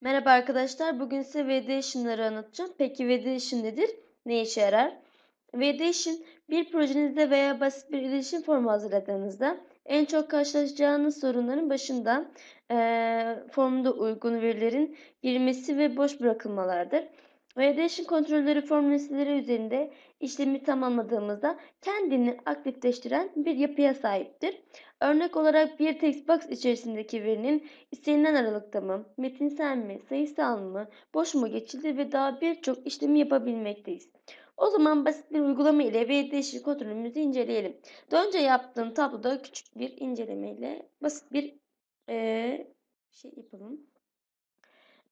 Merhaba arkadaşlar. Bugün size Validation anlatacağım. Peki Validation nedir? Ne işe yarar? Validation bir projenizde veya basit bir iletişim formu hazırladığınızda en çok karşılaşacağınız sorunların başında e, formda uygun verilerin girmesi ve boş bırakılmalardır. Validation kontrolleri form nesneleri üzerinde işlemi tamamladığımızda kendini aktifleştiren bir yapıya sahiptir. Örnek olarak bir text box içerisindeki verinin istenilen aralıkta mı, metinsel mi, sayısal mı, boş mu geçildi ve daha birçok işlemi yapabilmekteyiz. O zaman basit bir uygulama ile validation kontrolümüzü inceleyelim. Daha önce yaptığım tabloda küçük bir inceleme ile basit bir ee, şey yapalım.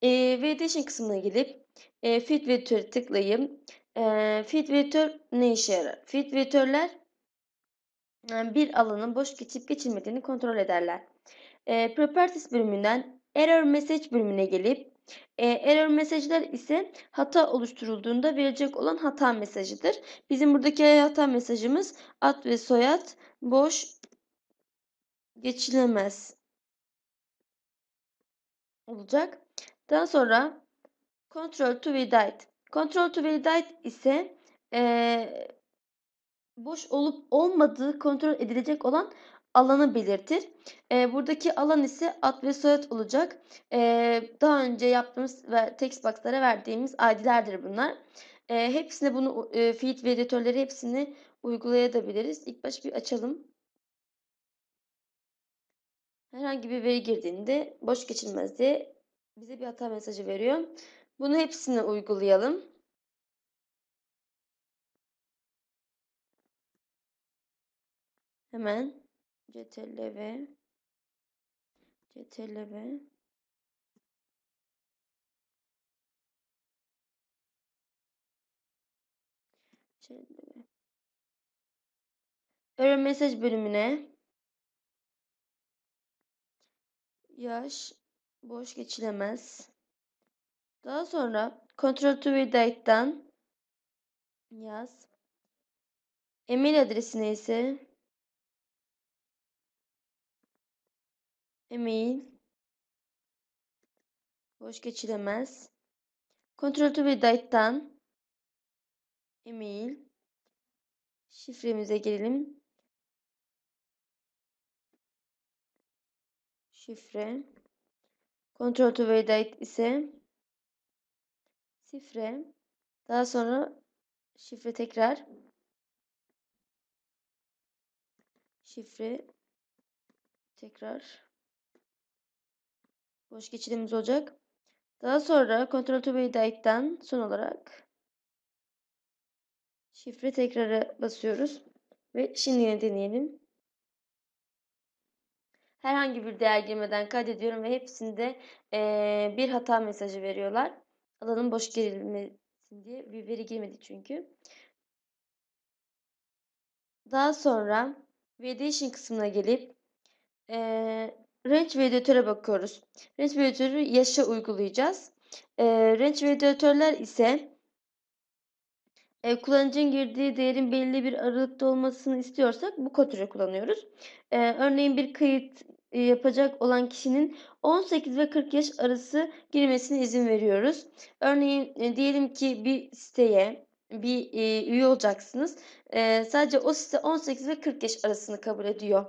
E, validation kısmına gelip e, fit vektörü tıklayayım. E, fit vektör ne işe yarar? Fit vektörler bir alanın boş geçip geçilmediğini kontrol ederler. E, Properties bölümünden Error Message bölümüne gelip e, error mesajlar ise hata oluşturulduğunda verecek olan hata mesajıdır. Bizim buradaki hata mesajımız ad ve soyad boş geçilemez olacak. Daha sonra Control to Validate. Control to Validate ise e, boş olup olmadığı kontrol edilecek olan alanı belirtir. E, buradaki alan ise ad ve soyad olacak. E, daha önce yaptığımız ve text box'lara verdiğimiz ID'lerdir bunlar. E, hepsine bunu e, feed ve editörleri hepsini uygulayabiliriz. İlk baş bir açalım. Herhangi bir veri girdiğinde boş geçilmez diye bize bir hata mesajı veriyor. Bunu hepsini uygulayalım. Hemen ctrl ctrl Error mesaj bölümüne yaş boş geçilemez. Daha sonra Ctrl to Validate'dan yaz. Email adresine ise email boş geçilemez. Ctrl to Validate'dan email şifremize girelim. Şifre. Ctrl to Validate ise şifre. Daha sonra şifre tekrar. Şifre tekrar. Boş geçidimiz olacak. Daha sonra Ctrl to Validate'den son olarak şifre tekrarı basıyoruz. Ve şimdi yine deneyelim. Herhangi bir değer girmeden kaydediyorum ve hepsinde e, bir hata mesajı veriyorlar. Alanın boş girilmesin diye bir veri girmedi çünkü. Daha sonra Validation kısmına gelip e, Range Validatöre bakıyoruz. Range Validatörü yaşa uygulayacağız. E, range Validatörler ise e, kullanıcının girdiği değerin belli bir aralıkta olmasını istiyorsak bu kontrolü kullanıyoruz. E, örneğin bir kayıt yapacak olan kişinin 18 ve 40 yaş arası girmesine izin veriyoruz. Örneğin e, diyelim ki bir siteye bir e, üye olacaksınız. E, sadece o site 18 ve 40 yaş arasını kabul ediyor.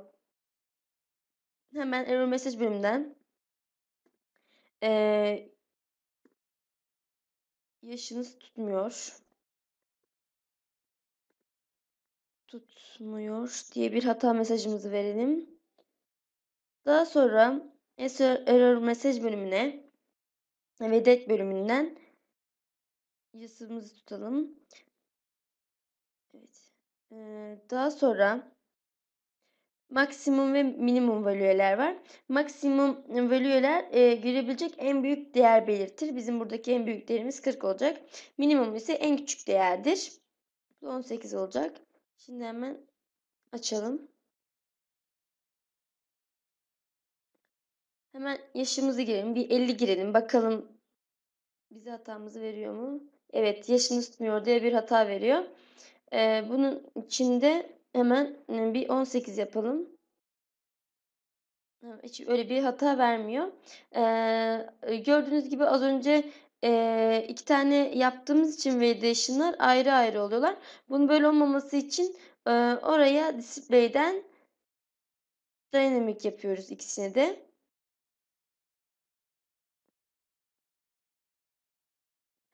Hemen error message bölümünden e, yaşınız tutmuyor. Tutmuyor diye bir hata mesajımızı verelim. Daha sonra error mesaj bölümüne ve det bölümünden yazımızı tutalım. Evet. Ee, daha sonra maksimum ve minimum value'ler var. Maksimum value'ler e, görebilecek en büyük değer belirtir. Bizim buradaki en büyük değerimiz 40 olacak. Minimum ise en küçük değerdir. 18 olacak. Şimdi hemen açalım. Hemen yaşımızı girelim. Bir 50 girelim. Bakalım bize hatamızı veriyor mu? Evet yaşınız tutmuyor diye bir hata veriyor. Ee, bunun içinde hemen bir 18 yapalım. Hiç öyle bir hata vermiyor. Ee, gördüğünüz gibi az önce e, iki tane yaptığımız için validation'lar ayrı ayrı oluyorlar. Bunun böyle olmaması için e, oraya display'den dynamic yapıyoruz ikisini de.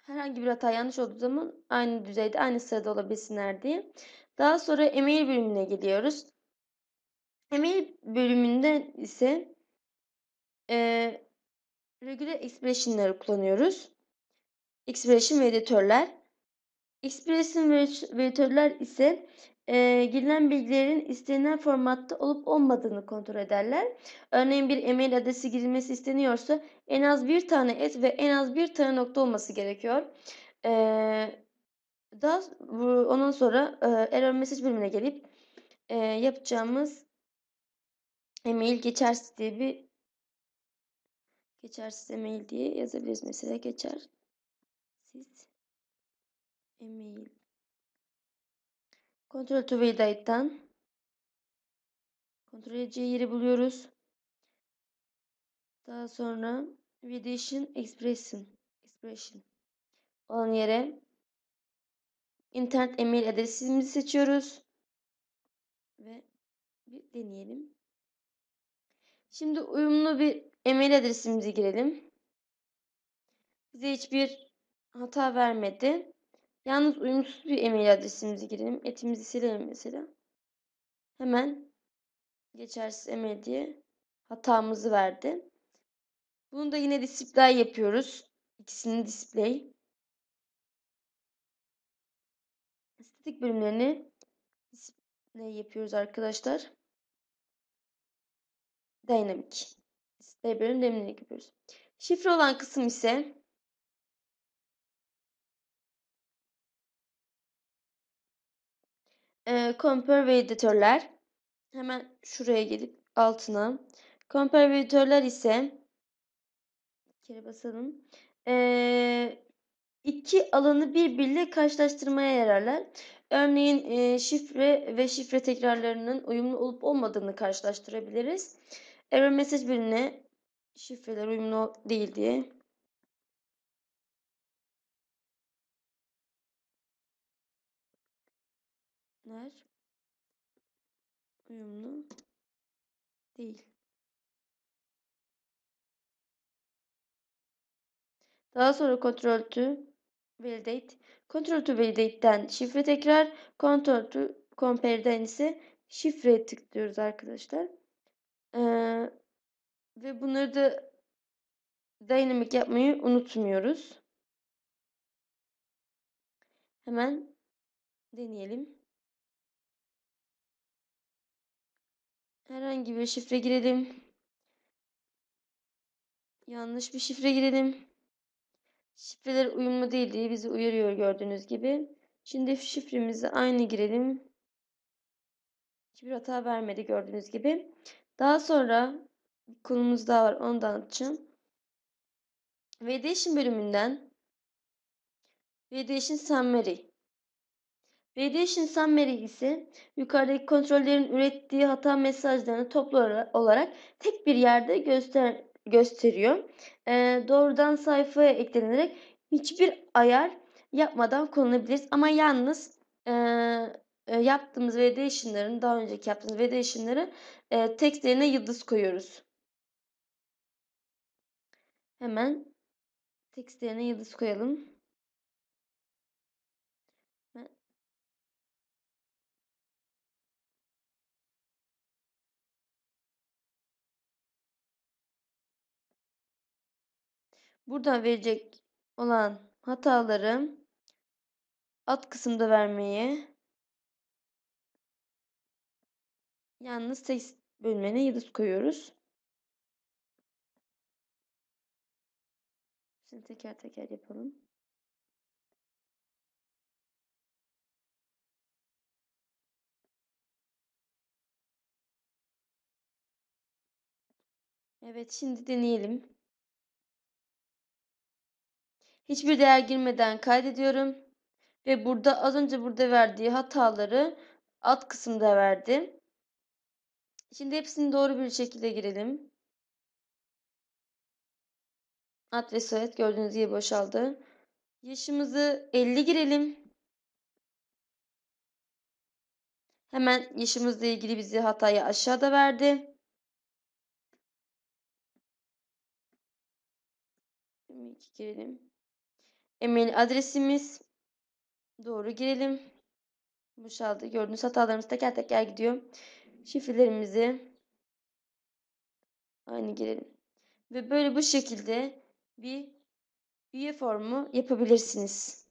Herhangi bir hata yanlış olduğu zaman aynı düzeyde, aynı sırada olabilsinler diye. Daha sonra email bölümüne geliyoruz. Email bölümünde ise e, regular expression'ları kullanıyoruz. Expression ve editörler. Expression ve editörler ise e, girilen bilgilerin istenilen formatta olup olmadığını kontrol ederler. Örneğin bir email adresi girilmesi isteniyorsa en az bir tane et ve en az bir tane nokta olması gerekiyor. E, daha ondan sonra e, error message bölümüne gelip e, yapacağımız email geçersiz diye bir geçersiz email diye yazabiliriz mesela geçersiz email Control to validate'dan kontrol edeceği yeri buluyoruz. Daha sonra validation expression expression olan yere internet email adresimizi seçiyoruz ve bir deneyelim. Şimdi uyumlu bir email adresimizi girelim. Bize hiçbir hata vermedi. Yalnız uyumsuz bir email adresimizi girelim. Etimizi silelim mesela. Hemen geçersiz email diye hatamızı verdi. Bunu da yine display yapıyoruz. İkisini display. Statik bölümlerini display yapıyoruz arkadaşlar. Dynamic. Display bölüm yapıyoruz. Şifre olan kısım ise e, compare ve editörler. Hemen şuraya gelip altına. Compare ve editörler ise kere basalım. E, iki alanı birbiriyle karşılaştırmaya yararlar. Örneğin e, şifre ve şifre tekrarlarının uyumlu olup olmadığını karşılaştırabiliriz. Error message bölümüne şifreler uyumlu değil diye ler uyumlu değil. Daha sonra control to validate. Control to validate'den şifre tekrar, control to compare'den ise şifreye tıklıyoruz arkadaşlar. Ee, ve bunları da dynamic yapmayı unutmuyoruz. Hemen deneyelim. Herhangi bir şifre girelim. Yanlış bir şifre girelim. Şifreler uyumlu değil diye bizi uyarıyor gördüğünüz gibi. Şimdi şifremizi aynı girelim. Hiçbir hata vermedi gördüğünüz gibi. Daha sonra konumuz daha var onu da anlatacağım. Validation bölümünden Validation Summary Validation Summary ise yukarıdaki kontrollerin ürettiği hata mesajlarını toplu olarak tek bir yerde göster gösteriyor. Ee, doğrudan sayfaya eklenerek hiçbir ayar yapmadan kullanabiliriz. Ama yalnız e, e, yaptığımız validation'ların daha önceki yaptığımız validation'ları e, tekstlerine yıldız koyuyoruz. Hemen tekstlerine yıldız koyalım. Buradan verecek olan hataları alt kısımda vermeyi yalnız tekst bölümüne yıldız koyuyoruz. Şimdi teker teker yapalım. Evet şimdi deneyelim. Hiçbir değer girmeden kaydediyorum. Ve burada az önce burada verdiği hataları alt kısımda verdi. Şimdi hepsini doğru bir şekilde girelim. Ad ve soyad gördüğünüz gibi boşaldı. Yaşımızı 50 girelim. Hemen yaşımızla ilgili bizi hatayı aşağıda verdi. 22 girelim. E-mail adresimiz doğru girelim. Boşaldı. Gördüğünüz hatalarımız teker teker gidiyor. Şifrelerimizi aynı girelim. Ve böyle bu şekilde bir üye formu yapabilirsiniz.